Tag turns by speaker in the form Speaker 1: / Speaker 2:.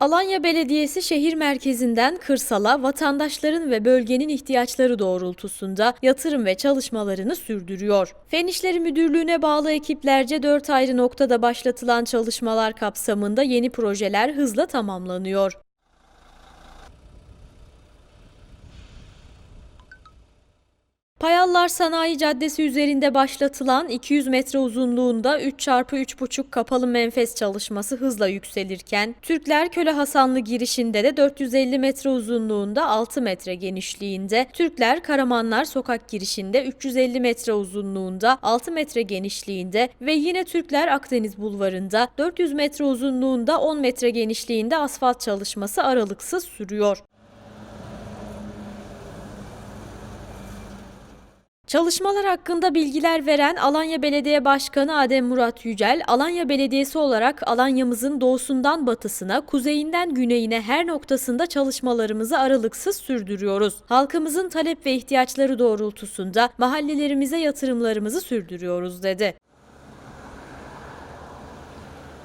Speaker 1: Alanya Belediyesi şehir merkezinden kırsala vatandaşların ve bölgenin ihtiyaçları doğrultusunda yatırım ve çalışmalarını sürdürüyor. Fen İşleri Müdürlüğü'ne bağlı ekiplerce 4 ayrı noktada başlatılan çalışmalar kapsamında yeni projeler hızla tamamlanıyor. Payallar Sanayi Caddesi üzerinde başlatılan 200 metre uzunluğunda 3x3,5 kapalı menfez çalışması hızla yükselirken, Türkler Köle Hasanlı girişinde de 450 metre uzunluğunda 6 metre genişliğinde, Türkler Karamanlar Sokak girişinde 350 metre uzunluğunda 6 metre genişliğinde ve yine Türkler Akdeniz Bulvarı'nda 400 metre uzunluğunda 10 metre genişliğinde asfalt çalışması aralıksız sürüyor. Çalışmalar hakkında bilgiler veren Alanya Belediye Başkanı Adem Murat Yücel, Alanya Belediyesi olarak Alanya'mızın doğusundan batısına, kuzeyinden güneyine her noktasında çalışmalarımızı aralıksız sürdürüyoruz. Halkımızın talep ve ihtiyaçları doğrultusunda mahallelerimize yatırımlarımızı sürdürüyoruz dedi.